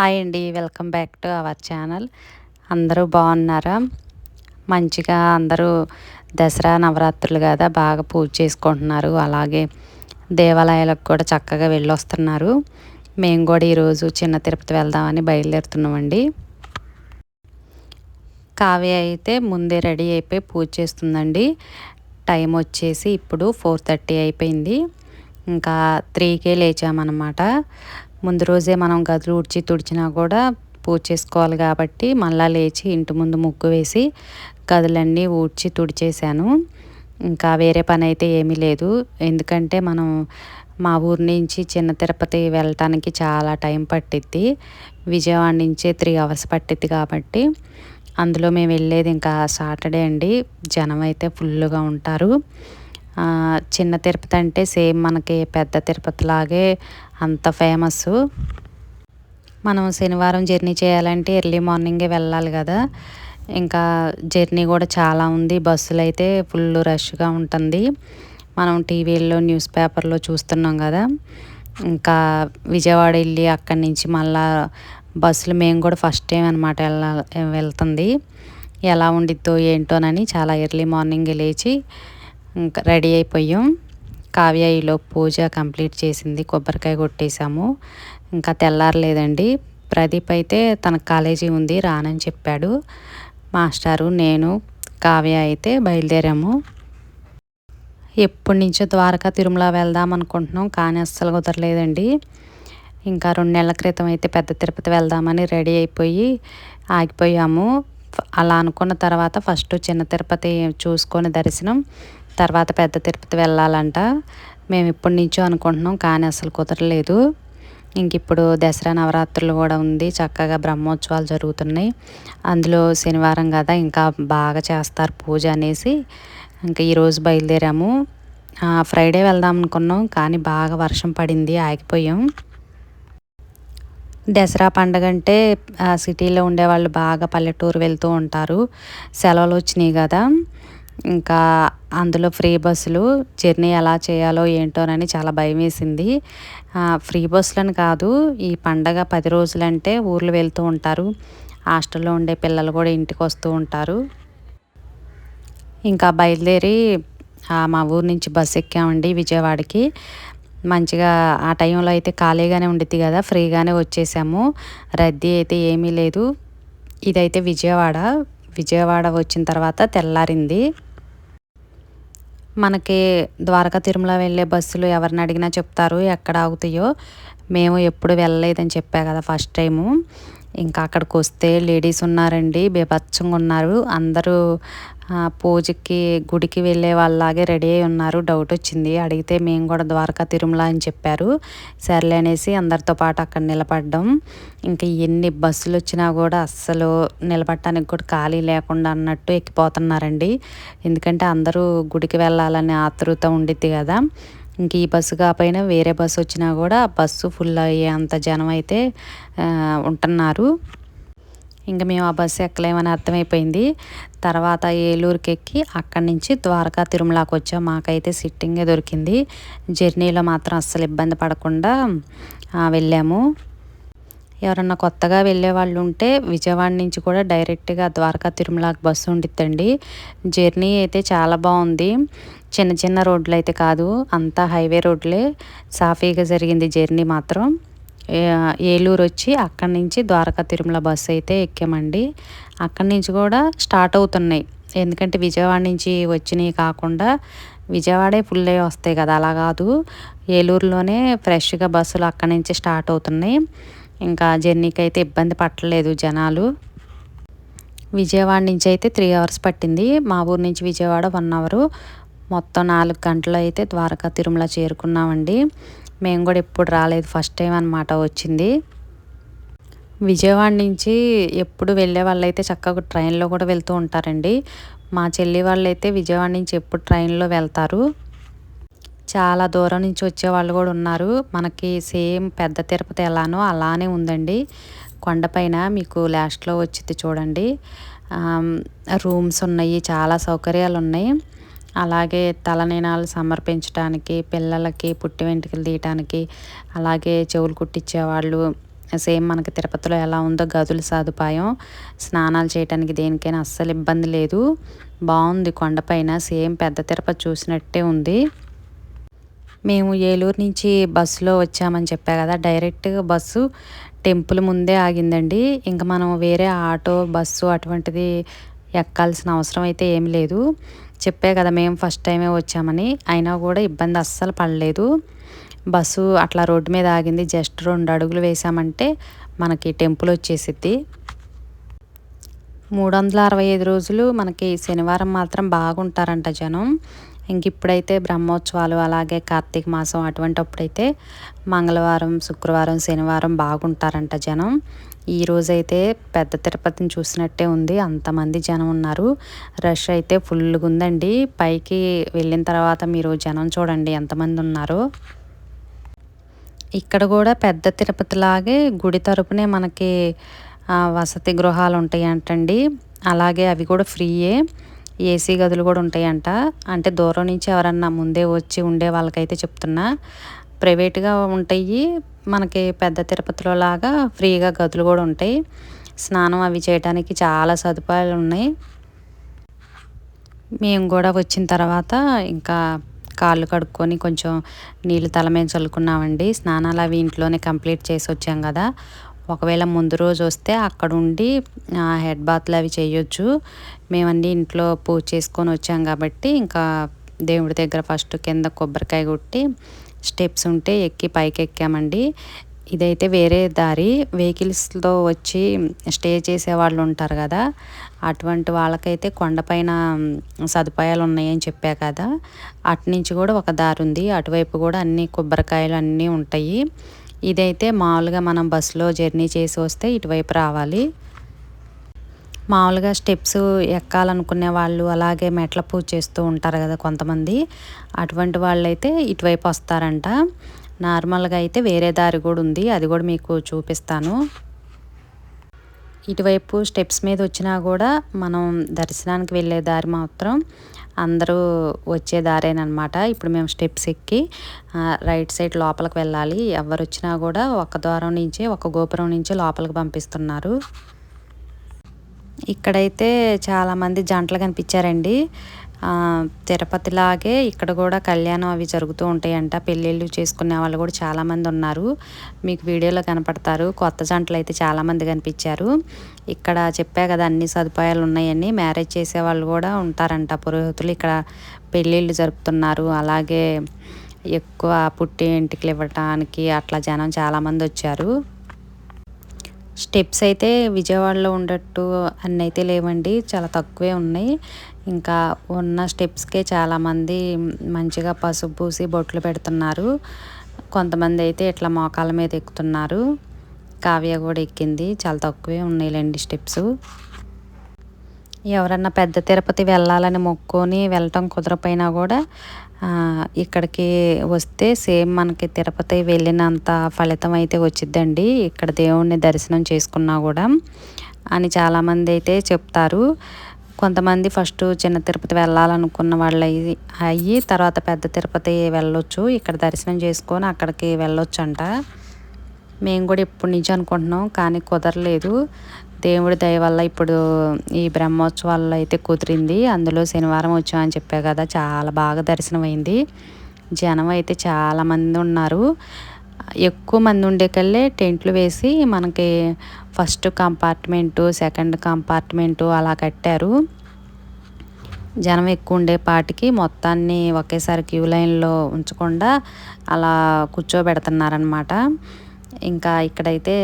Hi అండి welcome back to our channel. అందరూ బాగున్నారా? మంచిగా అందరూ దసరా నవరాత్రులు కదా బాగా పూజ చేసుకుంటున్నారు. అలాగే దేవాలయాలకు కూడా చక్కగా వెళ్ళొస్తున్నారు. మేము కూడా ఈరోజు చిన్న తిరుపతి వెళ్దామని బయలుదేరుతున్నామండి. కావ్య అయితే ముందే రెడీ అయిపోయి పూజ చేస్తుందండి. టైం వచ్చేసి ఇప్పుడు ఫోర్ థర్టీ అయిపోయింది. ఇంకా త్రీకే లేచామన్నమాట. ముందు రోజే మనం గదులు ఉడిచి తుడిచినా కూడా పూజ చేసుకోవాలి కాబట్టి మళ్ళీ లేచి ఇంటి ముందు ముగ్గు వేసి గదులన్నీ ఊడ్చి తుడిచేసాను ఇంకా వేరే పని అయితే ఏమీ లేదు. ఎందుకంటే మనం మా ఊరి నుంచి చిన్న తిరుపతి వెళ్ళటానికి చాలా టైం పట్టిద్ది. విజయవాడ నుంచే త్రీ అవర్స్ పట్టిద్ది కాబట్టి అందులో మేము వెళ్ళేది ఇంకా సాటర్డే అండి. జనం అయితే ఫుల్గా ఉంటారు. చిన్న తిరుపతి అంటే సేమ్ మనకి పెద్ద తిరుపతి లాగే అంత ఫేమస్ మనం శనివారం జర్నీ చేయాలంటే ఎర్లీ మార్నింగే వెళ్ళాలి కదా. ఇంకా జర్నీ కూడా చాలా ఉంది. బస్సులు అయితే ఫుల్ రష్గా ఉంటుంది. మనం టీవీల్లో న్యూస్ పేపర్లో చూస్తున్నాం కదా. ఇంకా విజయవాడ వెళ్ళి అక్కడి నుంచి మళ్ళా బస్సులు మేము కూడా ఫస్ట్ టైం అనమాట వెళ్ళ వెళ్తుంది. ఎలా ఉండిద్దో ఏంటోనని చాలా ఎర్లీ మార్నింగ్ లేచి రెడీ అయిపోయాం. కావ్య పూజ కంప్లీట్ చేసింది. కొబ్బరికాయ కొట్టేశాము. ఇంకా తెల్లారలేదండి. ప్రదీప్ అయితే తన కాలేజీ ఉంది రానని చెప్పాడు. మాస్టారు నేను కావ్య అయితే బయలుదేరాము. ఎప్పటి నుంచో ద్వారకా తిరుమల వెళ్దాం అనుకుంటున్నాం కానీ అస్సలు కుదరలేదండి. ఇంకా రెండు నెలల క్రితం అయితే పెద్ద తిరుపతి వెళ్దామని రెడీ అయిపోయి ఆగిపోయాము. అలా అనుకున్న తర్వాత ఫస్ట్ చిన్న తిరుపతి చూసుకొని దర్శనం. తర్వాత పెద్ద తిరుపతి వెళ్ళాలంట. మేము ఇప్పటి నుంచో అనుకుంటున్నాం కానీ అసలు కుదరలేదు. ఇంక ఇప్పుడు దసరా నవరాత్రులు కూడా ఉంది చక్కగా బ్రహ్మోత్సవాలు జరుగుతున్నాయి. అందులో శనివారం కదా ఇంకా బాగా చేస్తారు పూజ అనేసి. ఇంకా ఈరోజు బయలుదేరాము. ఫ్రైడే వెళ్దాం అనుకున్నాం కానీ బాగా వర్షం పడింది ఆగిపోయాం. దసరా పండగ అంటే సిటీలో ఉండేవాళ్ళు బాగా పల్లెటూరు వెళ్తూ ఉంటారు. సెలవులు వచ్చినాయి కదా. ఇంకా అందులో ఫ్రీ బస్సులు జర్నీ ఎలా చేయాలో ఏంటోనని చాలా భయం వేసింది ఫ్రీ బస్సులను కాదు ఈ పండగ పది రోజులంటే ఊర్లు వెళ్తూ ఉంటారు. హాస్టల్లో ఉండే పిల్లలు కూడా ఇంటికి వస్తూ ఉంటారు. ఇంకా బయలుదేరి మా ఊరు నుంచి బస్సు ఎక్కామండి విజయవాడకి. మంచిగా ఆ టైంలో అయితే ఖాళీగానే ఉండిద్ది కదా ఫ్రీగానే వచ్చేసాము. రద్దీ అయితే ఏమీ లేదు. ఇదైతే విజయవాడ. విజయవాడ వచ్చిన తర్వాత తెల్లారింది. మనకి ద్వారకా తిరుమల వెళ్ళే బస్సులు ఎవరిని అడిగినా చెప్తారు ఎక్కడ ఆగుతాయో. మేము ఎప్పుడు వెళ్ళలేదని చెప్పా కదా ఫస్ట్ టైము. ఇంకా అక్కడికి వస్తే లేడీస్ ఉన్నారండి బేపచ్చంగా ఉన్నారు. అందరూ పూజకి గుడికి వెళ్ళే వాళ్ళలాగే రెడీ అయి ఉన్నారు. డౌట్ వచ్చింది. అడిగితే మేము కూడా ద్వారకా తిరుమల అని చెప్పారు. సర్లే అనేసి అందరితో పాటు అక్కడ నిలబడ్డం. ఇంకా ఎన్ని బస్సులు వచ్చినా కూడా అస్సలు నిలబడటానికి కూడా ఖాళీ లేకుండా అన్నట్టు ఎక్కిపోతున్నారండి. ఎందుకంటే అందరూ గుడికి వెళ్ళాలని ఆతృత ఉండిద్ది కదా. ఇంక ఈ బస్సు కాకపోయినా వేరే బస్సు వచ్చినా కూడా బస్సు ఫుల్ అయ్యే అంత జనం అయితే ఉంటున్నారు. ఇంకా మేము ఆ బస్సు ఎక్కలేమని అర్థమైపోయింది. తర్వాత ఏలూరుకి ఎక్కి అక్కడి నుంచి ద్వారకా తిరుమలకి వచ్చాం. మాకైతే సిట్టింగే దొరికింది. జర్నీలో మాత్రం అస్సలు ఇబ్బంది పడకుండా వెళ్ళాము. ఎవరన్నా కొత్తగా వెళ్ళే వాళ్ళు ఉంటే విజయవాడ నుంచి కూడా డైరెక్ట్గా ద్వారకా తిరుమలకి బస్సు ఉండిద్దండి. జర్నీ అయితే చాలా బాగుంది. చిన్న చిన్న రోడ్లు అయితే కాదు అంతా హైవే రోడ్లే. సాఫీగా జరిగింది జర్నీ మాత్రం. ఏలూరు వచ్చి అక్కడి నుంచి ద్వారకా తిరుమల బస్సు అయితే ఎక్కామండి. అక్కడి నుంచి కూడా స్టార్ట్ అవుతున్నాయి. ఎందుకంటే విజయవాడ నుంచి వచ్చినవి కాకుండా విజయవాడే ఫుల్ అయ్యి వస్తాయి కదా అలా కాదు. ఏలూరులోనే ఫ్రెష్గా బస్సులు అక్కడి నుంచి స్టార్ట్ అవుతున్నాయి. ఇంకా జర్నీకి అయితే ఇబ్బంది పట్టలేదు జనాలు. విజయవాడ నుంచి అయితే త్రీ అవర్స్ పట్టింది. మా ఊరు నుంచి విజయవాడ వన్ అవరు. మొత్తం నాలుగు గంటలు అయితే ద్వారకా తిరుమల చేరుకున్నామండి. మేము కూడా ఎప్పుడు రాలేదు. ఫస్ట్ టైం అనమాట వచ్చింది. విజయవాడ నుంచి ఎప్పుడు వెళ్ళే వాళ్ళైతే చక్కగా ట్రైన్లో కూడా వెళ్తూ ఉంటారండి. మా చెల్లి వాళ్ళు అయితే విజయవాడ నుంచి ఎప్పుడు ట్రైన్లో వెళ్తారు. చాలా దూరం నుంచి వచ్చే వాళ్ళు కూడా ఉన్నారు. మనకి సేమ్ పెద్ద తిరుపతి ఎలానో అలానే ఉందండి. కొండపైన మీకు లాస్ట్లో వచ్చింది చూడండి. రూమ్స్ ఉన్నాయి చాలా సౌకర్యాలు ఉన్నాయి. అలాగే తలనీనాలు సమర్పించడానికి పిల్లలకి పుట్టి వెంట్రుకలు తీయటానికి అలాగే చెవులు కుట్టించేవాళ్ళు. సేమ్ మనకి తిరుపతిలో ఎలా ఉందో గదుల సదుపాయం. స్నానాలు చేయడానికి దేనికైనా అస్సలు ఇబ్బంది లేదు. బాగుంది కొండపైన సేమ్ పెద్ద తిరుపతి చూసినట్టే ఉంది. మేము ఏలూరు నుంచి బస్సులో వచ్చామని చెప్పా కదా డైరెక్ట్గా బస్సు టెంపుల్ ముందే ఆగిందండి. ఇంకా మనం వేరే ఆటో బస్సు అటువంటిది ఎక్కాల్సిన అవసరం అయితే ఏమి లేదు. చెప్పే కదా మేము ఫస్ట్ టైమే వచ్చామని. అయినా కూడా ఇబ్బంది అస్సలు పడలేదు. బస్సు అట్లా రోడ్డు మీద ఆగింది. జస్ట్ రెండు అడుగులు వేసామంటే మనకి టెంపుల్ వచ్చేసిద్ది. మూడు వందల అరవై ఐదు రోజులు మనకి శనివారం మాత్రం బాగుంటారంట జనం. ఇంక ఇప్పుడైతే బ్రహ్మోత్సవాలు అలాగే కార్తీక మాసం అటువంటిప్పుడైతే మంగళవారం శుక్రవారం శనివారం బాగుంటారంట జనం. ఈ రోజైతే పెద్ద తిరుపతిని చూసినట్టే ఉంది. అంతమంది జనం ఉన్నారు. రష్ అయితే ఫుల్గా ఉందండి. పైకి వెళ్ళిన తర్వాత మీరు జనం చూడండి ఎంతమంది ఉన్నారో. ఇక్కడ కూడా పెద్ద తిరుపతి లాగే గుడి తరపునే మనకి వసతి గృహాలు ఉంటాయంటండి. అలాగే అవి కూడా ఫ్రీయే. ఏసీ గదులు కూడా ఉంటాయంట. అంటే దూరం నుంచి ఎవరన్నా ముందే వచ్చి ఉండే వాళ్ళకైతే చెప్తున్నా. ప్రైవేట్గా ఉంటాయి. మనకి పెద్ద తిరుపతిలో లాగా ఫ్రీగా గదులు కూడా ఉంటాయి. స్నానం అవి చేయడానికి చాలా సదుపాయాలు ఉన్నాయి. మేము కూడా వచ్చిన తర్వాత ఇంకా కాళ్ళు కడుక్కొని కొంచెం నీళ్ళు తల మీద చల్లుకున్నామండి. స్నానాలు అవి ఇంట్లోనే కంప్లీట్ చేసి వచ్చాం కదా. ఒకవేళ ముందు రోజు వస్తే అక్కడ ఉండి హెడ్ బాత్లు అవి చేయొచ్చు. మేమన్నీ ఇంట్లో పూజ చేసుకొని వచ్చాం కాబట్టి ఇంకా దేవుడి దగ్గర ఫస్ట్ కింద కొబ్బరికాయ కొట్టి స్టెప్స్ ఉంటే ఎక్కి పైకి ఎక్కామండి. ఇదైతే వేరే దారి. వెహికల్స్తో వచ్చి స్టే చేసే వాళ్ళు ఉంటారు కదా అటువంటి వాళ్ళకైతే కొండపైన సదుపాయాలు ఉన్నాయని చెప్పా కదా. అటు నుంచి కూడా ఒక దారి ఉంది. అటువైపు కూడా అన్ని కొబ్బరికాయలు అన్నీ ఉంటాయి. ఇదైతే మామూలుగా మనం బస్సులో జర్నీ చేసి వస్తే ఇటువైపు రావాలి. మామూలుగా స్టెప్స్ ఎక్కాలనుకునే వాళ్ళు అలాగే మెట్ల పూజ చేస్తూ ఉంటారు కదా కొంతమంది. అటువంటి వాళ్ళైతే ఇటువైపు వస్తారంట. నార్మల్గా అయితే వేరే దారి కూడా ఉంది. అది కూడా మీకు చూపిస్తాను. ఇటువైపు స్టెప్స్ మీద వచ్చినా కూడా మనం దర్శనానికి వెళ్ళే దారి మాత్రం అందరూ వచ్చే దారేనమాట ఇప్పుడు మేము స్టెప్స్ ఎక్కి రైట్ సైడ్ లోపలికి వెళ్ళాలి. ఎవరు వచ్చినా కూడా ఒక ద్వారం నుంచే ఒక గోపురం నుంచి లోపలికి పంపిస్తున్నారు. ఇక్కడైతే చాలామంది జంటలు కనిపించారండి. తిరుపతిలాగే ఇక్కడ కూడా కళ్యాణం అవి జరుగుతూ ఉంటాయంట. పెళ్ళిళ్ళు చేసుకునే వాళ్ళు కూడా చాలామంది ఉన్నారు. మీకు వీడియోలో కనపడతారు. కొత్త జంటలు అయితే చాలామంది కనిపించారు. ఇక్కడ చెప్పా కదా అన్ని సదుపాయాలు ఉన్నాయని. మ్యారేజ్ చేసే వాళ్ళు కూడా ఉంటారంట. పురోహితులు ఇక్కడ పెళ్ళిళ్ళు జరుపుతున్నారు. అలాగే ఎక్కువ పుట్టి ఇంటికి ఇవ్వటానికి అట్లా జనం చాలామంది వచ్చారు. స్టెప్స్ అయితే విజయవాడలో ఉండట్టు అన్నీ అయితే లేవండి చాలా తక్కువే ఉన్నాయి. ఇంకా ఉన్న స్టెప్స్కే చాలామంది మంచిగా పసుపు పూసి బొట్లు పెడుతున్నారు. కొంతమంది అయితే ఇట్లా మోకాల మీద ఎక్కుతున్నారు. కావ్య కూడా ఎక్కింది చాలా తక్కువే ఉన్నాయిలేండి స్టెప్స్. ఎవరన్నా పెద్ద తిరుపతి వెళ్ళాలని మొక్కుని వెళ్ళటం కుదరపోయినా కూడా ఇక్కడికి వస్తే సేమ్ మనకి తిరుపతి వెళ్ళినంత ఫలితం అయితే వచ్చిద్దండి. ఇక్కడ దేవుణ్ణి దర్శనం చేసుకున్నా కూడా అని చాలామంది అయితే చెప్తారు. కొంతమంది ఫస్ట్ చిన్న తిరుపతి వెళ్ళాలనుకున్న వాళ్ళు అయ్యి తర్వాత పెద్ద తిరుపతి వెళ్ళొచ్చు. ఇక్కడ దర్శనం చేసుకొని అక్కడికి వెళ్ళొచ్చు అంట మేము కూడా ఇప్పటి నుంచి అనుకుంటున్నాం కానీ కుదరలేదు. దేవుడి దయ వల్ల ఇప్పుడు ఈ బ్రహ్మోత్సవాల్లో అయితే కుదిరింది. అందులో శనివారం వచ్చామని చెప్పా కదా చాలా బాగా దర్శనం అయింది. జనం అయితే చాలామంది ఉన్నారు. ఎక్కువ మంది ఉండేకల్లే టెంట్లు వేసి మనకి ఫస్ట్ కంపార్ట్మెంటు సెకండ్ కంపార్ట్మెంటు అలా కట్టారు. జనం ఎక్కువ ఉండే పాటికి మొత్తాన్ని ఒకేసారి క్యూ లైన్లో ఉంచకుండా అలా కూర్చోబెడుతున్నారనమాట ఇంకా ఇక్కడైతే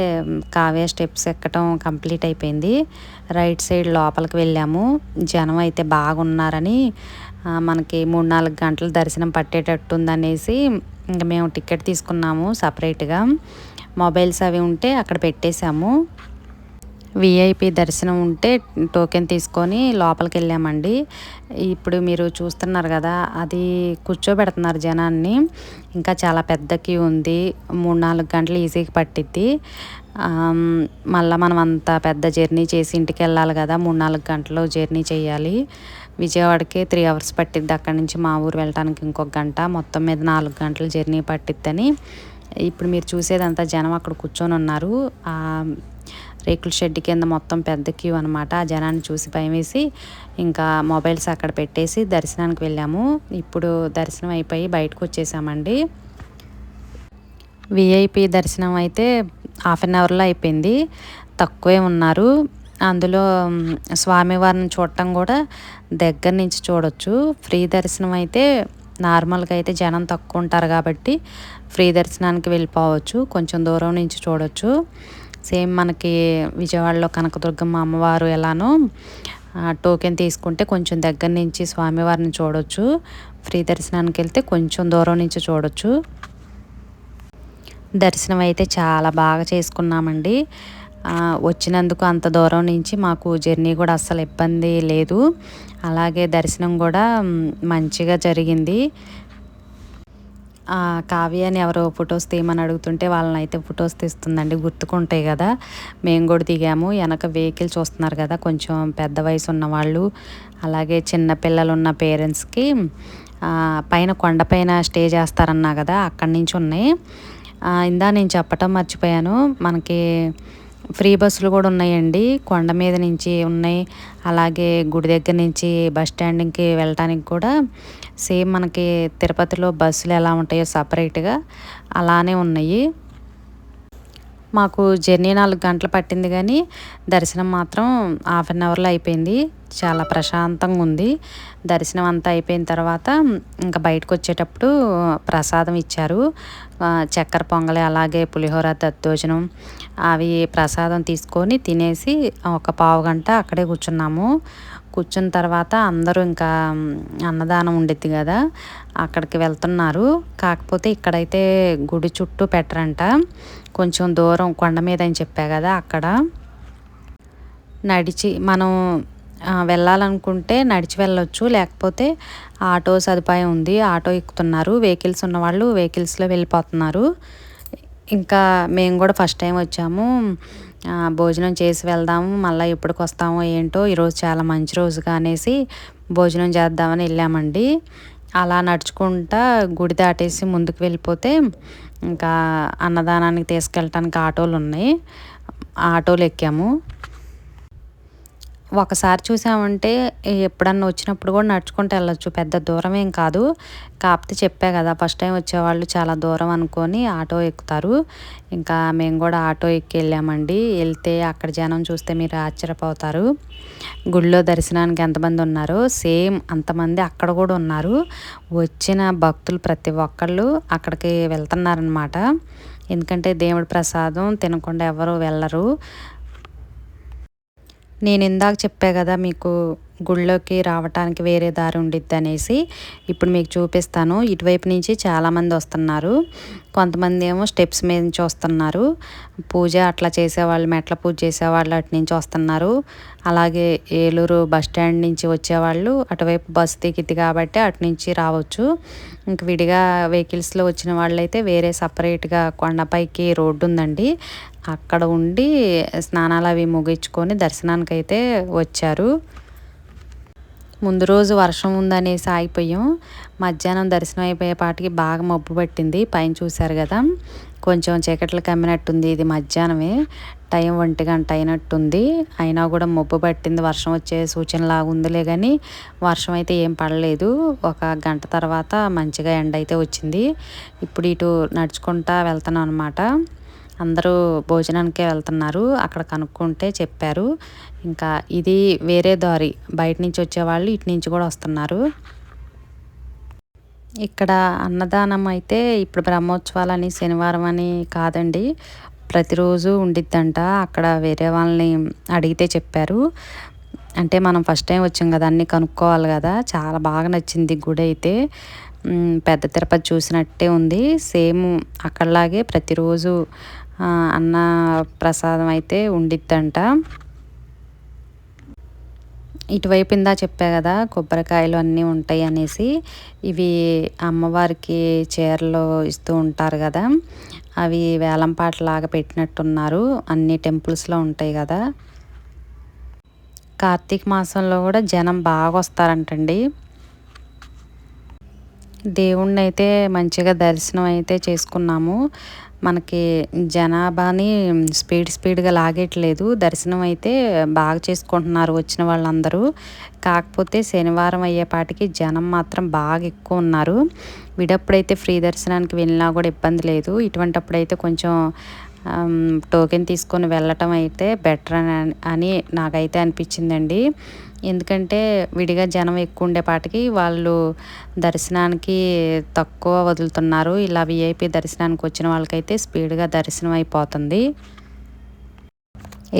కావ్య స్టెప్స్ ఎక్కడం కంప్లీట్ అయిపోయింది. రైట్ సైడ్ లోపలికి వెళ్ళాము. జనం అయితే బాగున్నారని మనకి మూడు నాలుగు గంటల దర్శనం పట్టేటట్టు ఉందనేసి ఇంకా మేము టికెట్ తీసుకున్నాము సపరేట్గా. మొబైల్స్ అవి ఉంటే అక్కడ పెట్టేశాము. విఐపి దర్శనం ఉంటే టోకెన్ తీసుకొని లోపలికి వెళ్ళామండి ఇప్పుడు మీరు చూస్తున్నారు కదా అది కూర్చోబెడుతున్నారు జనాన్ని. ఇంకా చాలా పెద్ద క్యూ ఉంది. మూడు నాలుగు గంటలు ఈజీగా పట్టిద్ది. మళ్ళీ మనం అంత పెద్ద జర్నీ చేసి ఇంటికి వెళ్ళాలి కదా మూడు నాలుగు గంటలు జర్నీ చేయాలి. విజయవాడకి త్రీ అవర్స్ పట్టిద్ది. అక్కడి నుంచి మా ఊరు వెళ్ళడానికి ఇంకొక గంట. మొత్తం మీద నాలుగు గంటలు జర్నీ పట్టిద్దని. ఇప్పుడు మీరు చూసేదంతా జనం అక్కడ కూర్చొని ఉన్నారు రేకుల షెడ్ కింద మొత్తం పెద్ద క్యూ అనమాట ఆ జనాన్ని చూసి భయం వేసి ఇంకా మొబైల్స్ అక్కడ పెట్టేసి దర్శనానికి వెళ్ళాము. ఇప్పుడు దర్శనం అయిపోయి బయటకు వచ్చేసామండి. విఐపి దర్శనం అయితే హాఫ్ అన్ అవర్లో అయిపోయింది. తక్కువే ఉన్నారు. అందులో స్వామివారిని చూడటం కూడా దగ్గర నుంచి చూడొచ్చు. ఫ్రీ దర్శనం అయితే నార్మల్గా అయితే జనం తక్కువ ఉంటారు కాబట్టి ఫ్రీ దర్శనానికి వెళ్ళిపోవచ్చు. కొంచెం దూరం నుంచి చూడొచ్చు. సేమ్ మనకి విజయవాడలో కనకదుర్గమ్మ అమ్మవారు ఎలానో టోకెన్ తీసుకుంటే కొంచెం దగ్గర నుంచి స్వామివారిని చూడొచ్చు. ఫ్రీ దర్శనానికి వెళ్తే కొంచెం దూరం నుంచి చూడొచ్చు. దర్శనం అయితే చాలా బాగా చేసుకున్నామండి. వచ్చినందుకు అంత దూరం నుంచి మాకు జర్నీ కూడా అస్సలు ఇబ్బంది లేదు. అలాగే దర్శనం కూడా మంచిగా జరిగింది. కావ్యాన్ని ఎవరో ఫొటోస్ తీయమని అడుగుతుంటే వాళ్ళని అయితే ఫొటోస్ తీస్తుందండి. గుర్తుకుంటాయి కదా. మేము కూడా దిగాము. వెనక వెహికల్ చూస్తున్నారు కదా. కొంచెం పెద్ద వయసు ఉన్న వాళ్ళు అలాగే చిన్న పిల్లలు ఉన్న పేరెంట్స్కి పైన కొండపైన స్టే చేస్తారన్నా కదా అక్కడి నుంచి ఉన్నాయి. ఇందా నేను చెప్పటం మర్చిపోయాను. మనకి ఫ్రీ బస్సులు కూడా ఉన్నాయండి. కొండ మీద నుంచి ఉన్నాయి. అలాగే గుడి దగ్గర నుంచి బస్ స్టాండింగ్కి వెళ్ళటానికి కూడా సేమ్ మనకి తిరుపతిలో బస్సులు ఎలా ఉంటాయో సపరేట్గా అలానే ఉన్నాయి. మాకు జర్నీ నాలుగు గంటలు పట్టింది కానీ దర్శనం మాత్రం హాఫ్ అన్ అవర్లో అయిపోయింది. చాలా ప్రశాంతంగా ఉంది. దర్శనం అంతా అయిపోయిన తర్వాత ఇంకా బయటకు వచ్చేటప్పుడు ప్రసాదం ఇచ్చారు. చక్కెర పొంగలి అలాగే పులిహోర దద్దోజనం అవి ప్రసాదం తీసుకొని తినేసి ఒక పావు గంట అక్కడే కూర్చున్నాము. కూర్చున్న తర్వాత అందరూ ఇంకా అన్నదానం ఉండిద్ది కదా అక్కడికి వెళ్తున్నారు. కాకపోతే ఇక్కడైతే గుడి చుట్టూ పెట్టరంట. కొంచెం దూరం కొండ మీద అని చెప్పా కదా అక్కడ. నడిచి మనం వెళ్ళాలనుకుంటే నడిచి వెళ్ళొచ్చు. లేకపోతే ఆటో సదుపాయం ఉంది. ఆటో ఎక్కుతున్నారు. వెహికల్స్ ఉన్నవాళ్ళు వెహికల్స్లో వెళ్ళిపోతున్నారు. ఇంకా మేము కూడా ఫస్ట్ టైం వచ్చాము. భోజనం చేసి వెళ్దాము. మళ్ళీ ఎప్పటికి వస్తామో ఏంటో ఈరోజు చాలా మంచి రోజుగా అనేసి భోజనం చేద్దామని వెళ్ళామండి. అలా నడుచుకుంటా గుడి దాటేసి ముందుకు వెళ్ళిపోతే ఇంకా అన్నదానానికి తీసుకెళ్ళటానికి ఆటోలు ఉన్నాయి. ఆటోలు ఎక్కాము. ఒకసారి చూసామంటే ఎప్పుడన్నా వచ్చినప్పుడు కూడా నడుచుకుంటూ వెళ్ళొచ్చు. పెద్ద దూరం ఏం కాదు. కాకపోతే చెప్పా కదా ఫస్ట్ టైం వచ్చేవాళ్ళు చాలా దూరం అనుకొని ఆటో ఎక్కుతారు. ఇంకా మేము కూడా ఆటో ఎక్కి వెళ్ళామండి. వెళ్తే అక్కడ జనం చూస్తే మీరు ఆశ్చర్యపోతారు. గుళ్ళో దర్శనానికి ఎంతమంది ఉన్నారో సేమ్ అంతమంది అక్కడ కూడా ఉన్నారు. వచ్చిన భక్తులు ప్రతి ఒక్కళ్ళు అక్కడికి వెళ్తున్నారనమాట ఎందుకంటే దేవుడి ప్రసాదం తినకుండా ఎవరు వెళ్ళరు. నేను ఇందాక చెప్పా కదా మీకు గుళ్ళోకి రావటానికి వేరే దారి ఉండిద్ది అనేసి ఇప్పుడు మీకు చూపిస్తాను. ఇటువైపు నుంచి చాలామంది వస్తున్నారు. కొంతమంది ఏమో స్టెప్స్ మీద నుంచి వస్తున్నారు. పూజ అట్లా చేసేవాళ్ళు మెట్ల పూజ చేసేవాళ్ళు అటు నుంచి వస్తున్నారు. అలాగే ఏలూరు బస్ స్టాండ్ నుంచి వచ్చేవాళ్ళు అటువైపు బస్సు దిగిద్ది కాబట్టి అటు నుంచి రావచ్చు. ఇంక విడిగా వెహికల్స్లో వచ్చిన వాళ్ళైతే వేరే సపరేట్గా కొండపైకి రోడ్డు ఉందండి. అక్కడ ఉండి స్నానాలు అవి ముగించుకొని దర్శనానికి అయితే వచ్చారు. ముందు రోజు వర్షం ఉందనేసి ఆగిపోయాం. మధ్యాహ్నం దర్శనం అయిపోయే పాటికి బాగా మబ్బు పట్టింది. పైన చూశారు కదా కొంచెం చీకట్లు కమ్మినట్టుంది ఇది మధ్యాహ్నమే. టైం ఒంటి గంట అయినట్టుంది. అయినా కూడా మబ్బు పట్టింది. వర్షం వచ్చే సూచనలాగా ఉందిలే కానీ వర్షం అయితే ఏం పడలేదు. ఒక గంట తర్వాత మంచిగా ఎండ అయితే వచ్చింది. ఇప్పుడు ఇటు నడుచుకుంటా వెళ్తున్నాం అనమాట అందరూ భోజనానికే వెళ్తున్నారు. అక్కడ కనుక్కుంటే చెప్పారు. ఇంకా ఇది వేరే దారి. బయట నుంచి వచ్చేవాళ్ళు ఇటు నుంచి కూడా వస్తున్నారు. ఇక్కడ అన్నదానం అయితే ఇప్పుడు బ్రహ్మోత్సవాలని శనివారం అని కాదండి. ప్రతిరోజు ఉండిద్దంట. అక్కడ వేరే వాళ్ళని అడిగితే చెప్పారు. అంటే మనం ఫస్ట్ టైం వచ్చాం కదా అన్నీ కనుక్కోవాలి కదా. చాలా బాగా నచ్చింది గుడి అయితే. పెద్ద తిరుపతి చూసినట్టే ఉంది. సేమ్ అక్కడలాగే ప్రతిరోజు అన్న ప్రసాదం అయితే ఉండిద్దంట. ఇటువైపు ఇందా చెప్పా కదా కొబ్బరికాయలు అన్నీ ఉంటాయి అనేసి. ఇవి అమ్మవారికి చీరలు ఇస్తూ ఉంటారు కదా. అవి వేలంపాటలాగా పెట్టినట్టున్నారు. అన్ని టెంపుల్స్లో ఉంటాయి కదా. కార్తీక మాసంలో కూడా జనం బాగా వస్తారంటండి. దేవుణ్ణి అయితే మంచిగా దర్శనం అయితే చేసుకున్నాము. మనకి జనాభాని స్పీడ్ స్పీడ్గా లాగేట్లేదు దర్శనం అయితే బాగా చేసుకుంటున్నారు వచ్చిన వాళ్ళందరూ. కాకపోతే శనివారం అయ్యేపాటికి జనం మాత్రం బాగా ఎక్కువ ఉన్నారు. విడప్పుడైతే ఫ్రీ దర్శనానికి వెళ్ళినా కూడా ఇబ్బంది లేదు. ఇటువంటప్పుడైతే కొంచెం టోకెన్ తీసుకొని వెళ్ళటం అయితే బెటర్ అని అని నాకైతే అనిపించిందండి. ఎందుకంటే విడిగా జనం ఎక్కువ ఉండేపాటికి వాళ్ళు దర్శనానికి తక్కువ వదులుతున్నారు. ఇలా విఐపి దర్శనానికి వచ్చిన వాళ్ళకైతే స్పీడ్గా దర్శనం అయిపోతుంది.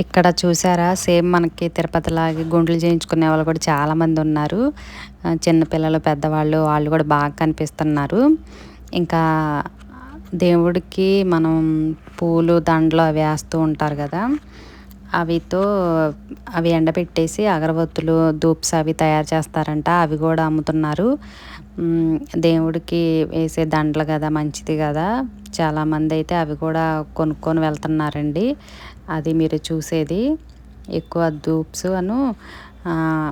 ఇక్కడ చూసారా సేమ్ మనకి తిరుపతిలాగే గుండ్లు చేయించుకునే వాళ్ళు కూడా చాలామంది ఉన్నారు. చిన్నపిల్లలు పెద్దవాళ్ళు వాళ్ళు కూడా బాగా కనిపిస్తున్నారు. ఇంకా దేవుడికి మనం పూలు దండలు అవి వేస్తూ ఉంటారు కదా అవితో అవి ఎండబెట్టేసి అగరబత్తులు ధూప్స్ అవి తయారు చేస్తారంట అవి కూడా అమ్ముతున్నారు. దేవుడికి వేసే దండలు కదా మంచిది కదా. చాలామంది అయితే అవి కూడా కొనుక్కొని వెళ్తున్నారండి. అది మీరు చూసేది. ఎక్కువ ధూప్స్ అను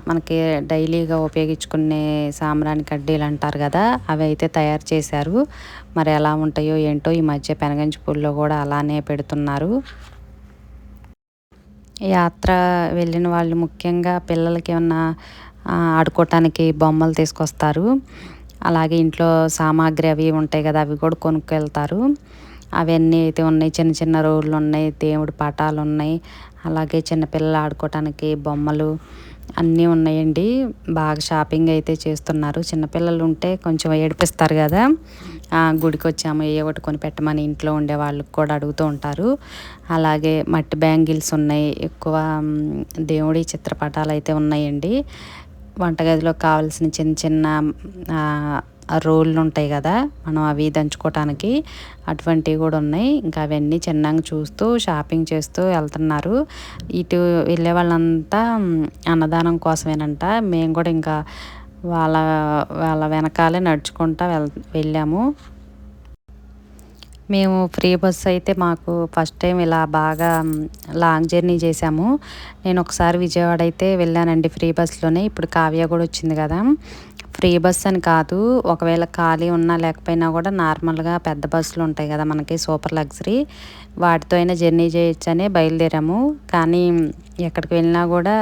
మనకి డైలీగా ఉపయోగించుకునే సాంబ్రాణి కడ్డీలు అంటారు కదా అవి అయితే తయారు చేశారు. మరి ఎలా ఉంటాయో ఏంటో ఈ మధ్య పెనగంచి పూల్లో కూడా అలానే పెడుతున్నారు. యాత్ర వెళ్ళిన వాళ్ళు ముఖ్యంగా పిల్లలకి ఏమన్నా ఆడుకోవటానికి బొమ్మలు తీసుకొస్తారు. అలాగే ఇంట్లో సామాగ్రి అవి ఉంటాయి కదా అవి కూడా కొనుక్కెళ్తారు. అవన్నీ అయితే ఉన్నాయి చిన్న చిన్న రోళ్ళు ఉన్నాయి దేవుడి పటాలు ఉన్నాయి. అలాగే చిన్నపిల్లలు ఆడుకోవటానికి బొమ్మలు అన్నీ ఉన్నాయండి. బాగా షాపింగ్ అయితే చేస్తున్నారు. చిన్నపిల్లలు ఉంటే కొంచెం ఏడిపిస్తారు కదా. గుడికి వచ్చాము ఏ ఒకటి కొని పెట్టమని ఇంట్లో ఉండే వాళ్ళకి కూడా అడుగుతూ ఉంటారు. అలాగే మట్టి బ్యాంగిల్స్ ఉన్నాయి. ఎక్కువ దేవుడి చిత్రపటాలు అయితే ఉన్నాయండి. వంటగదిలో కావాల్సిన చిన్న చిన్న రోళ్ళు ఉంటాయి కదా మనం అవి దంచుకోవటానికి అటువంటివి కూడా ఉన్నాయి. ఇంకా అవన్నీ చిన్నగా చూస్తూ షాపింగ్ చేస్తూ వెళ్తున్నారు. ఇటు వెళ్ళే వాళ్ళంతా అన్నదానం కోసమేనంట. మేము కూడా ఇంకా వాళ్ళ వాళ్ళ వెనకాలే నడుచుకుంటా వెళ్ వెళ్ళాము. మేము ఫ్రీ బస్ అయితే మాకు ఫస్ట్ టైం ఇలా బాగా లాంగ్ జర్నీ చేసాము నేను ఒకసారి విజయవాడ అయితే వెళ్ళానండి ఫ్రీ బస్సులోనే ఇప్పుడు కావ్య కూడా వచ్చింది కదా. ఫ్రీ బస్ అని కాదు. ఒకవేళ ఖాళీ ఉన్నా లేకపోయినా కూడా నార్మల్గా పెద్ద బస్సులు ఉంటాయి కదా మనకి సూపర్ లగ్జరీ. వాటితో అయినా జర్నీ చేయొచ్చని బయలుదేరాము. కానీ ఎక్కడికి వెళ్ళినా కూడా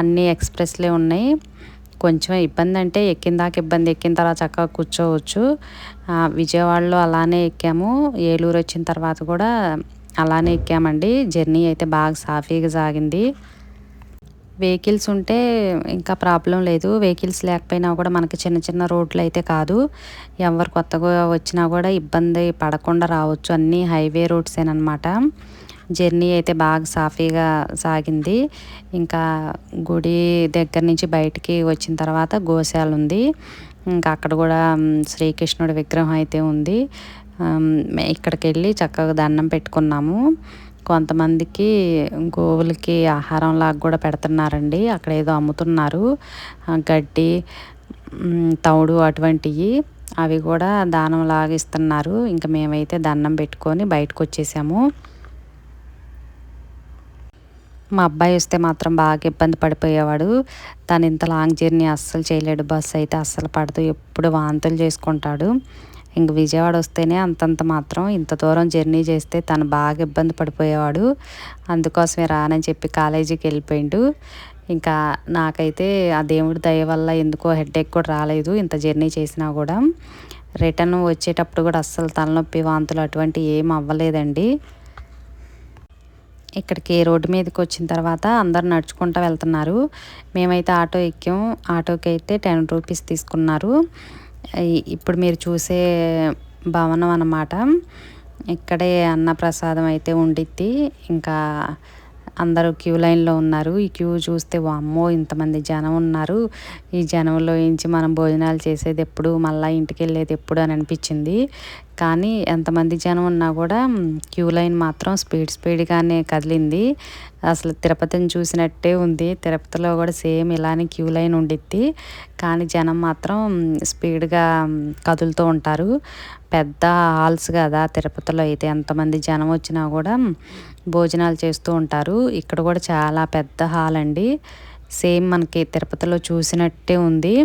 అన్నీ ఎక్స్ప్రెస్లే ఉన్నాయి. కొంచెం ఇబ్బంది అంటే ఎక్కిన దాకా ఇబ్బంది. ఎక్కిన తర్వాత చక్కగా కూర్చోవచ్చు. విజయవాడలో అలానే ఎక్కాము. ఏలూరు వచ్చిన తర్వాత కూడా అలానే ఎక్కామండి. జర్నీ అయితే బాగా సాఫీగా సాగింది. వెహికల్స్ ఉంటే ఇంకా ప్రాబ్లం లేదు. వెహికల్స్ లేకపోయినా కూడా మనకి చిన్న చిన్న రోడ్లు అయితే కాదు. ఎవరు కొత్తగా వచ్చినా కూడా ఇబ్బంది పడకుండా రావచ్చు. అన్నీ హైవే రోడ్సేనమాట జర్నీ అయితే బాగా సాఫీగా సాగింది. ఇంకా గుడి దగ్గర నుంచి బయటికి వచ్చిన తర్వాత గోశాల ఉంది. ఇంకా అక్కడ కూడా శ్రీకృష్ణుడి విగ్రహం అయితే ఉంది. ఇక్కడికి వెళ్ళి చక్కగా దండం పెట్టుకున్నాము. కొంతమందికి గోవులకి ఆహారం లాగా కూడా పెడుతున్నారండి. అక్కడ ఏదో అమ్ముతున్నారు. గడ్డి తౌడు అటువంటివి అవి కూడా దానం లాగా ఇస్తున్నారు. ఇంకా మేమైతే దండం పెట్టుకొని బయటకు వచ్చేసాము. మా అబ్బాయి వస్తే మాత్రం బాగా ఇబ్బంది పడిపోయేవాడు. తను ఇంత లాంగ్ జర్నీ అస్సలు చేయలేడు. బస్సు అయితే అస్సలు పడదు. ఎప్పుడు వాంతులు చేసుకుంటాడు. ఇంక విజయవాడ వస్తేనే అంతంత మాత్రం ఇంత దూరం జర్నీ చేస్తే తను బాగా ఇబ్బంది పడిపోయేవాడు. అందుకోసమే రానని చెప్పి కాలేజీకి వెళ్ళిపోయిండు. ఇంకా నాకైతే ఆ దేవుడి దయ వల్ల ఎందుకో హెడేక్ కూడా రాలేదు ఇంత జర్నీ చేసినా కూడా. రిటర్న్ వచ్చేటప్పుడు కూడా అస్సలు తలనొప్పి వాంతులు అటువంటి ఏం అవ్వలేదండి. ఇక్కడికి రోడ్డు మీదకి వచ్చిన తర్వాత అందరు నడుచుకుంటూ వెళ్తున్నారు. మేమైతే ఆటో ఎక్కాం. ఆటోకి అయితే టెన్ రూపీస్ తీసుకున్నారు. ఇప్పుడు మీరు చూసే భవనం అన్నమాట. ఇక్కడే అన్నప్రసాదం అయితే ఉండిద్ది. ఇంకా అందరూ క్యూ లైన్లో ఉన్నారు. ఈ క్యూ చూస్తే వామ్మో ఇంతమంది జనం ఉన్నారు. ఈ జనంలో ఇంచి మనం భోజనాలు చేసేది ఎప్పుడు మళ్ళీ ఇంటికి వెళ్ళేది ఎప్పుడు అని అనిపించింది. కానీ ఎంతమంది జనం ఉన్నా కూడా క్యూ లైన్ మాత్రం స్పీడ్ స్పీడ్గానే కదిలింది. అసలు తిరుపతిని చూసినట్టే ఉంది. తిరుపతిలో కూడా సేమ్ ఇలానే క్యూ లైన్ ఉండిద్ది. కానీ జనం మాత్రం స్పీడ్గా కదులుతూ ఉంటారు. పెద్ద హాల్స్ కదా తిరుపతిలో అయితే ఎంతమంది జనం వచ్చినా కూడా భోజనాలు చేస్తూ ఉంటారు. ఇక్కడ కూడా చాలా పెద్ద హాల్ అండి. సేమ్ మనకి తిరుపతిలో చూసినట్టే ఉంది.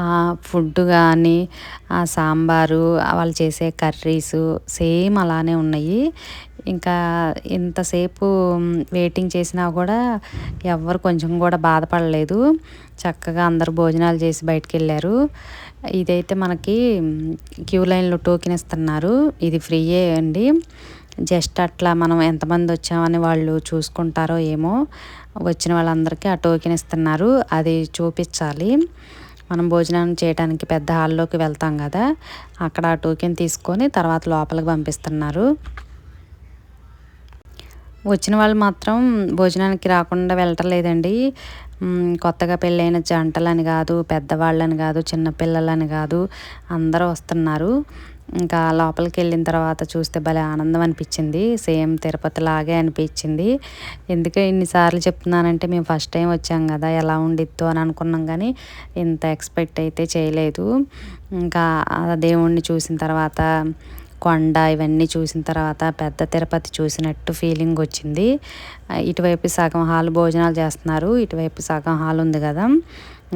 ఆ ఫుడ్ కానీ ఆ సాంబారు వాళ్ళు చేసే కర్రీసు సేమ్ అలానే ఉన్నాయి. ఇంకా ఇంతసేపు వెయిటింగ్ చేసినా కూడా ఎవరు కొంచెం కూడా బాధపడలేదు. చక్కగా అందరు భోజనాలు చేసి బయటికి వెళ్ళారు. ఇదైతే మనకి క్యూ లైన్లో టోకెన్ ఇస్తున్నారు. ఇది ఫ్రీయే అండి. జస్ట్ అట్లా మనం ఎంతమంది వచ్చామని వాళ్ళు చూసుకుంటారో ఏమో వచ్చిన వాళ్ళందరికీ ఆ టోకెన్ ఇస్తున్నారు. అది చూపించాలి. మనం భోజనం చేయడానికి పెద్ద హాల్లోకి వెళ్తాం కదా. అక్కడ ఆ టోకెన్ తీసుకొని తర్వాత లోపలికి పంపిస్తున్నారు. వచ్చిన వాళ్ళు మాత్రం భోజనానికి రాకుండా వెళ్ళటం లేదండి కొత్తగా పెళ్ళైన జంటలని కాదు పెద్దవాళ్ళని కాదు చిన్నపిల్లలని కాదు అందరూ వస్తున్నారు. ఇంకా లోపలికి వెళ్ళిన తర్వాత చూస్తే భలే ఆనందం అనిపించింది. సేమ్ తిరుపతి లాగే అనిపించింది. ఎందుకే ఇన్నిసార్లు చెప్తున్నానంటే మేము ఫస్ట్ టైం వచ్చాం కదా ఎలా ఉండిద్దో అని అనుకున్నాం కానీ ఇంత ఎక్స్పెక్ట్ అయితే చేయలేదు. ఇంకా దేవుణ్ణి చూసిన తర్వాత కొండ ఇవన్నీ చూసిన తర్వాత పెద్ద తిరుపతి చూసినట్టు ఫీలింగ్ వచ్చింది. ఇటువైపు సగం హాల్ భోజనాలు చేస్తున్నారు. ఇటువైపు సగం హాల్ ఉంది కదా.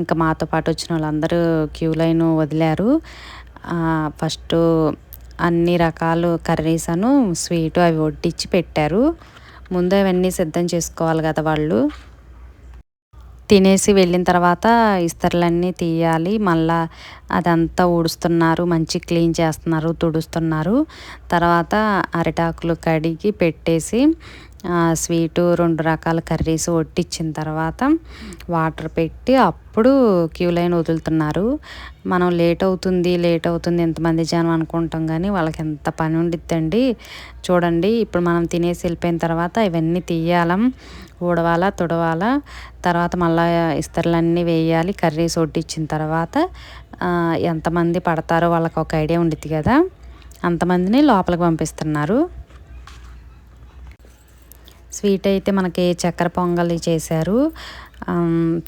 ఇంకా మాతో పాటు వచ్చిన వాళ్ళందరూ క్యూ లైన్ వదిలారు. ఫస్ట్ అన్ని రకాలు కర్రీస్ అను స్వీటు అవి వడ్డించి పెట్టారు. ముందు అవన్నీ సిద్ధం చేసుకోవాలి కదా వాళ్ళు. తినేసి వెళ్ళిన తర్వాత ఇస్తర్లన్నీ తీయాలి. మళ్ళా అదంతా ఊడుస్తున్నారు. మంచి క్లీన్ చేస్తున్నారు తుడుస్తున్నారు. తర్వాత అరిటాకులు కడిగి పెట్టేసి స్వీటు రెండు రకాల కర్రీస్ వడ్డించిన తర్వాత వాటర్ పెట్టి అప్పుడు క్యూ లైన్ వదులుతున్నారు. మనం లేట్ అవుతుంది లేట్ అవుతుంది ఎంతమంది జనం అనుకుంటాం కానీ వాళ్ళకి ఎంత పని ఉండిద్దండి. చూడండి ఇప్పుడు మనం తినేసి వెళ్ళిపోయిన తర్వాత ఇవన్నీ తీయాలం ఊడవాలా తుడవాలా తర్వాత మళ్ళీ ఇస్తర్లన్నీ వేయాలి కర్రీస్ వడ్డించిన తర్వాత ఎంతమంది పడతారో వాళ్ళకి ఒక ఐడియా ఉండిద్ది కదా. అంతమందిని లోపలికి పంపిస్తున్నారు. స్వీట్ అయితే మనకి చక్కెర పొంగలి చేశారు.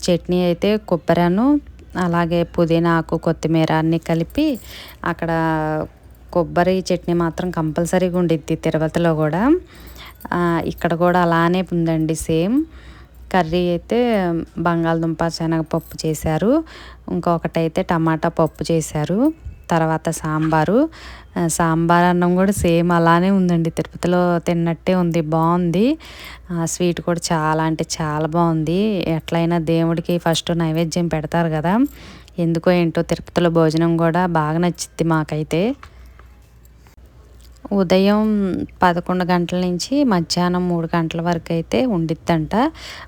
చట్నీ అయితే కొబ్బరను అలాగే పుదీనా ఆకు కొత్తిమీర అన్నీ కలిపి అక్కడ కొబ్బరి చట్నీ మాత్రం కంపల్సరీగా ఉండిద్ది తిరుపతిలో కూడా. ఇక్కడ కూడా అలానే ఉందండి సేమ్. కర్రీ అయితే బంగాళదుంప శనగపప్పు చేశారు. ఇంకొకటి అయితే టమాటా పప్పు చేశారు. తర్వాత సాంబారు. సాంబార్ అన్నం కూడా సేమ్ అలానే ఉందండి. తిరుపతిలో తిన్నట్టే ఉంది బాగుంది. స్వీట్ కూడా చాలా అంటే చాలా బాగుంది. ఎట్లయినా దేవుడికి ఫస్ట్ నైవేద్యం పెడతారు కదా. ఎందుకో ఏంటో తిరుపతిలో భోజనం కూడా బాగా నచ్చింది మాకైతే. ఉదయం పదకొండు గంటల నుంచి మధ్యాహ్నం మూడు గంటల వరకు అయితే ఉండిద్దంట.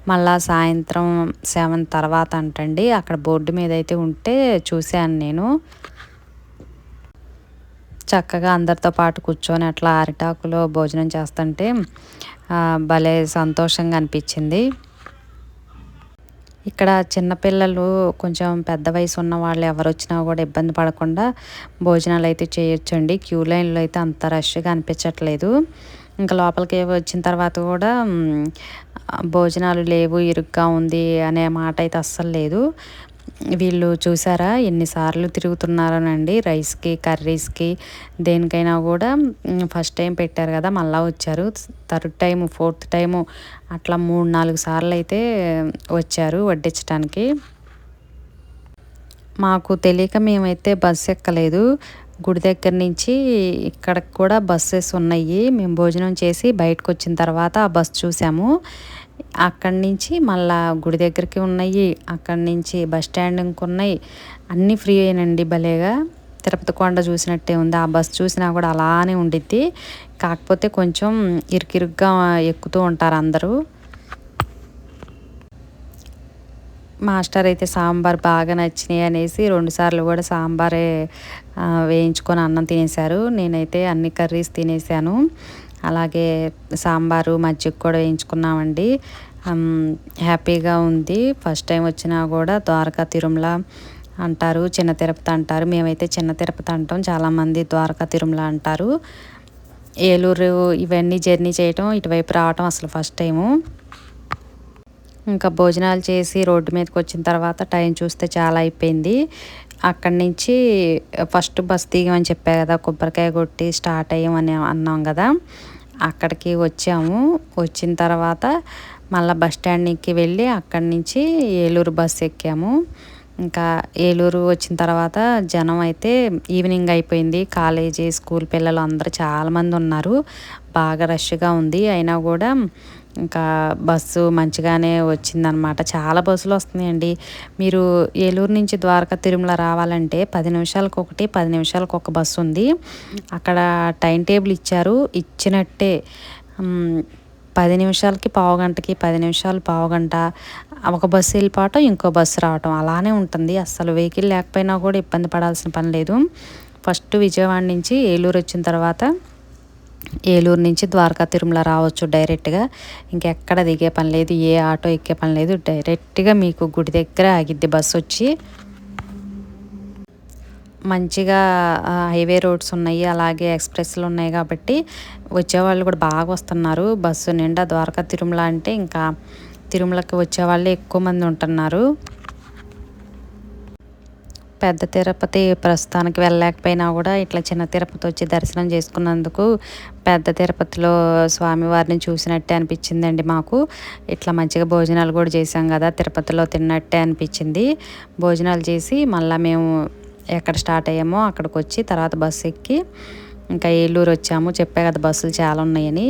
మళ్ళా సాయంత్రం సెవెన్ తర్వాత అంటండి. అక్కడ బోర్డు మీద అయితే ఉంటే చూశాను నేను. చక్కగా అందరితో పాటు కూర్చొని అట్లా అరిటాకులో భోజనం చేస్తుంటే భలే సంతోషంగా అనిపించింది. ఇక్కడ చిన్నపిల్లలు కొంచెం పెద్ద వయసు ఉన్న వాళ్ళు ఎవరు వచ్చినా కూడా ఇబ్బంది పడకుండా భోజనాలు అయితే చేయొచ్చండి. క్యూ లైన్లో అయితే అంత రష్గా అనిపించట్లేదు. ఇంకా లోపలికి వచ్చిన తర్వాత కూడా భోజనాలు లేవు ఇరుగ్గా ఉంది అనే మాట అయితే అస్సలు లేదు. వీళ్ళు చూసారా? ఎన్నిసార్లు తిరుగుతున్నారనండి. రైస్కి కర్రీస్కి దేనికైనా కూడా ఫస్ట్ టైం పెట్టారు కదా మళ్ళీ వచ్చారు. థర్డ్ టైము ఫోర్త్ టైము అట్లా మూడు నాలుగు సార్లు అయితే వచ్చారు వడ్డించడానికి మాకు తెలియక మేమైతే బస్సు ఎక్కలేదు. గుడి దగ్గర నుంచి ఇక్కడికి కూడా బస్సెస్ ఉన్నాయి. మేము భోజనం చేసి బయటకు వచ్చిన తర్వాత ఆ బస్సు చూసాము. అక్కడి నుంచి మళ్ళా గుడి దగ్గరికి ఉన్నాయి అక్కడి నుంచి బస్ స్టాండ్ ఉన్నాయి. అన్నీ ఫ్రీ అయినండి భలేగా. తిరుపతి కొండ చూసినట్టే ఉంది. ఆ బస్ చూసినా కూడా అలానే ఉండిద్ది. కాకపోతే కొంచెం ఇరుకిరుగ్గా ఎక్కుతూ ఉంటారు అందరూ. మాస్టర్ అయితే సాంబార్ బాగా నచ్చినాయి అనేసి రెండుసార్లు కూడా సాంబారే వేయించుకొని అన్నం తినేశారు. నేనైతే అన్ని కర్రీస్ తినేసాను అలాగే సాంబారు మజ్జిగ కూడా వేయించుకున్నామండి. హ్యాపీగా ఉంది. ఫస్ట్ టైం వచ్చినా కూడా ద్వారకా తిరుమల అంటారు చిన్న తిరుపతి అంటారు. మేమైతే చిన్న తిరుపతి అంటాం చాలామంది ద్వారకా తిరుమల అంటారు. ఏలూరు ఇవన్నీ జర్నీ చేయటం ఇటువైపు రావటం అసలు ఫస్ట్ టైము. ఇంకా భోజనాలు చేసి రోడ్డు మీదకి వచ్చిన తర్వాత టైం చూస్తే చాలా అయిపోయింది. అక్కడి నుంచి ఫస్ట్ బస్ దిగమని చెప్పా కదా కొబ్బరికాయ కొట్టి స్టార్ట్ అయ్యామని అన్నాం కదా. అక్కడికి వచ్చాము. వచ్చిన తర్వాత మళ్ళీ బస్ స్టాండ్కి వెళ్ళి అక్కడి నుంచి ఏలూరు బస్సు ఎక్కాము. ఇంకా ఏలూరు వచ్చిన తర్వాత జనం అయితే ఈవినింగ్ అయిపోయింది. కాలేజీ స్కూల్ పిల్లలు అందరూ చాలామంది ఉన్నారు. బాగా రష్గా ఉంది. అయినా కూడా ఇంకా బస్సు మంచిగానే వచ్చిందనమాట చాలా బస్సులు వస్తున్నాయండి. మీరు ఏలూరు నుంచి ద్వారకా తిరుమల రావాలంటే పది నిమిషాలకు ఒకటి పది నిమిషాలకు ఒక బస్సు ఉంది. అక్కడ టైం టేబుల్ ఇచ్చారు. ఇచ్చినట్టే పది నిమిషాలకి పావు గంటకి పది నిమిషాలు పావు గంట ఒక బస్సు వెళ్ళిపోవటం ఇంకో బస్సు రావటం. అలానే ఉంటుంది. అస్సలు వెహికల్ లేకపోయినా కూడా ఇబ్బంది పడాల్సిన పని లేదు. ఫస్ట్ విజయవాడ నుంచి ఏలూరు వచ్చిన తర్వాత ఏలూరు నుంచి ద్వారకా తిరుమల రావచ్చు డైరెక్ట్గా. ఇంకెక్కడ దిగే పని లేదు ఏ ఆటో ఎక్కే పని లేదు డైరెక్ట్గా మీకు గుడి దగ్గర ఆగిద్ది బస్సు వచ్చి. మంచిగా హైవే రోడ్స్ ఉన్నాయి అలాగే ఎక్స్ప్రెస్లు ఉన్నాయి కాబట్టి వచ్చేవాళ్ళు కూడా బాగా వస్తున్నారు. బస్సు నిండా ద్వారకా తిరుమల అంటే ఇంకా తిరుమలకి వచ్చేవాళ్ళే ఎక్కువ మంది ఉంటున్నారు. పెద్ద తిరుపతి ప్రస్తుతానికి వెళ్ళలేకపోయినా కూడా ఇట్లా చిన్న తిరుపతి వచ్చి దర్శనం చేసుకున్నందుకు పెద్ద తిరుపతిలో స్వామివారిని చూసినట్టే అనిపించిందండి మాకు. ఇట్లా మంచిగా భోజనాలు కూడా చేసాం కదా తిరుపతిలో తిన్నట్టే అనిపించింది. భోజనాలు చేసి మళ్ళీ మేము ఎక్కడ స్టార్ట్ అయ్యామో అక్కడికి వచ్చి తర్వాత బస్సు ఎక్కి ఇంకా ఏలూరు వచ్చాము. చెప్పే కదా బస్సులు చాలా ఉన్నాయని.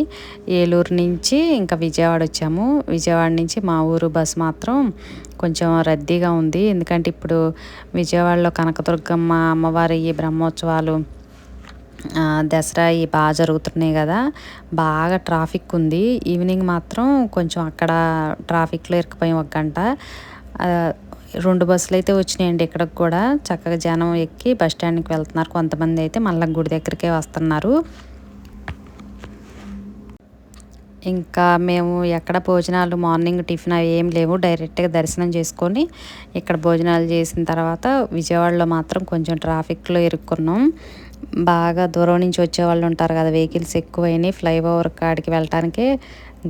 ఏలూరు నుంచి ఇంకా విజయవాడ వచ్చాము. విజయవాడ నుంచి మా ఊరు బస్సు మాత్రం కొంచెం రద్దీగా ఉంది. ఎందుకంటే ఇప్పుడు విజయవాడలో కనకదుర్గమ్మ అమ్మవారి ఈ బ్రహ్మోత్సవాలు దసరా ఈ బాగా జరుగుతున్నాయి కదా. బాగా ట్రాఫిక్ ఉంది. ఈవినింగ్ మాత్రం కొంచెం అక్కడ ట్రాఫిక్లో ఇరుక్కుపోయి ఒక గంట. రెండు బస్సులు అయితే వచ్చినాయండి ఇక్కడికి కూడా. చక్కగా జనం ఎక్కి బస్ స్టాండ్కి వెళ్తున్నారు. కొంతమంది అయితే మళ్ళీ గుడి దగ్గరికే వస్తున్నారు. ఇంకా మేము ఎక్కడ భోజనాలు మార్నింగ్ టిఫిన్ అవి ఏం లేవు. డైరెక్ట్గా దర్శనం చేసుకొని ఇక్కడ భోజనాలు చేసిన తర్వాత విజయవాడలో మాత్రం కొంచెం ట్రాఫిక్లో ఇరుక్కున్నాం. బాగా దూరం నుంచి వచ్చే వాళ్ళు ఉంటారు కదా వెహికల్స్ ఎక్కువైనాయి. ఫ్లైఓవర్ కాడికి వెళ్ళటానికి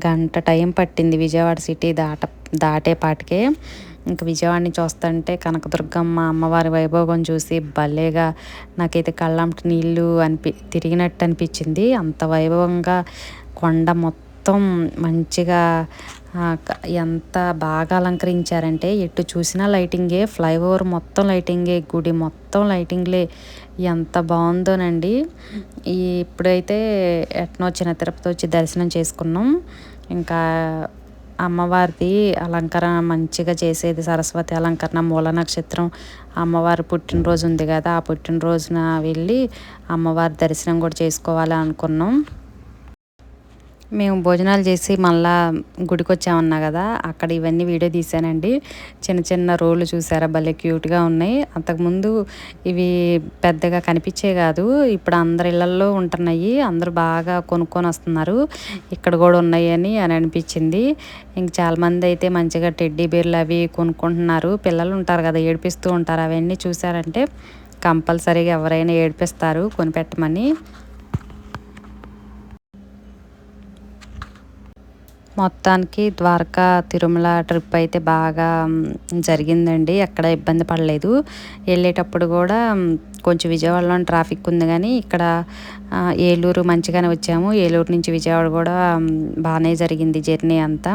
గంట టైం పట్టింది విజయవాడ సిటీ దాట దాటేపాటికే ఇంకా విజయవాడని చూస్తుంటే కనకదుర్గమ్మ అమ్మవారి వైభోగం చూసి భలేగా నాకైతే కళ్ళంటి నీళ్ళు అనిపి తిరిగినట్టు అనిపించింది. అంత వైభవంగా కొండ మొత్తం మంచిగా ఎంత బాగా అలంకరించారంటే ఎటు చూసినా లైటింగే ఫ్లైఓవర్ మొత్తం లైటింగే గుడి మొత్తం లైటింగ్లే. ఎంత బాగుందోనండి. ఇప్పుడైతే ఎట్నో చిన్న తిరుపతి వచ్చి దర్శనం చేసుకున్నాం. ఇంకా అమ్మవారిది అలంకరణ మంచిగా చేసేది సరస్వతి అలంకరణ మూల నక్షత్రం. అమ్మవారి పుట్టినరోజు ఉంది కదా ఆ పుట్టినరోజున వెళ్ళి అమ్మవారి దర్శనం కూడా చేసుకోవాలి అనుకున్నాం మేము భోజనాలు చేసి మళ్ళా గుడికి వచ్చామన్నా కదా అక్కడ ఇవన్నీ వీడియో తీసానండి చిన్న చిన్న రోళ్ళు చూసారా భలే క్యూట్గా ఉన్నాయి. అంతకుముందు ఇవి పెద్దగా కనిపించే కాదు ఇప్పుడు అందరి ఇళ్ళలో ఉంటున్నాయి. అందరూ బాగా కొనుక్కొని వస్తున్నారు ఇక్కడ కూడా ఉన్నాయి అని అని అనిపించింది. ఇంక చాలామంది అయితే మంచిగా టెడ్డీ బీర్లు అవి కొనుక్కుంటున్నారు. పిల్లలు ఉంటారు కదా ఏడిపిస్తూ ఉంటారు. అవన్నీ చూసారంటే కంపల్సరీగా ఎవరైనా ఏడిపిస్తారు కొనిపెట్టమని. మొత్తానికి ద్వారకా తిరుమల ట్రిప్ అయితే బాగా జరిగిందండి. ఎక్కడ ఇబ్బంది పడలేదు. వెళ్ళేటప్పుడు కూడా కొంచెం విజయవాడలో ట్రాఫిక్ ఉంది కానీ ఇక్కడ ఏలూరు మంచిగానే వచ్చాము. ఏలూరు నుంచి విజయవాడ కూడా బాగానే జరిగింది జర్నీ అంతా.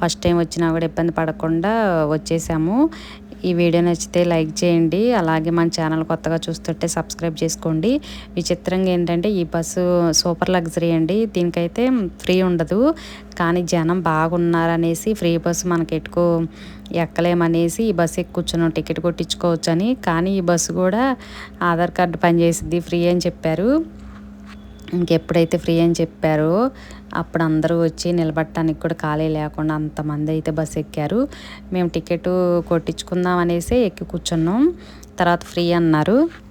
ఫస్ట్ టైం వచ్చినా కూడా ఇబ్బంది పడకుండా వచ్చేసాము. ఈ వీడియో నచ్చితే లైక్ చేయండి. అలాగే మన ఛానల్ కొత్తగా చూస్తుంటే సబ్స్క్రైబ్ చేసుకోండి. విచిత్రంగా ఏంటంటే ఈ బస్సు సూపర్ లగ్జరీ అండి. దీనికైతే ఫ్రీ ఉండదు. కానీ జనం బాగున్నారనేసి ఫ్రీ బస్సు మనకి ఎక్కువ ఎక్కలేమనేసి ఈ బస్సు ఎక్కి కూర్చున్నాం టికెట్ కొట్టించుకోవచ్చు అని కానీ ఈ బస్సు కూడా ఆధార్ కార్డు పనిచేసిద్ది. ఫ్రీ అని చెప్పారు. ఇంకెప్పుడైతే ఫ్రీ అని చెప్పారో అప్పుడు అందరూ వచ్చి నిలబడటానికి కూడా ఖాళీ లేకుండా అంతమంది అయితే బస్ ఎక్కారు. మేము టికెట్ కొట్టించుకుందాం అనేసి ఎక్కి కూర్చున్నాం. తర్వాత ఫ్రీ అన్నారు.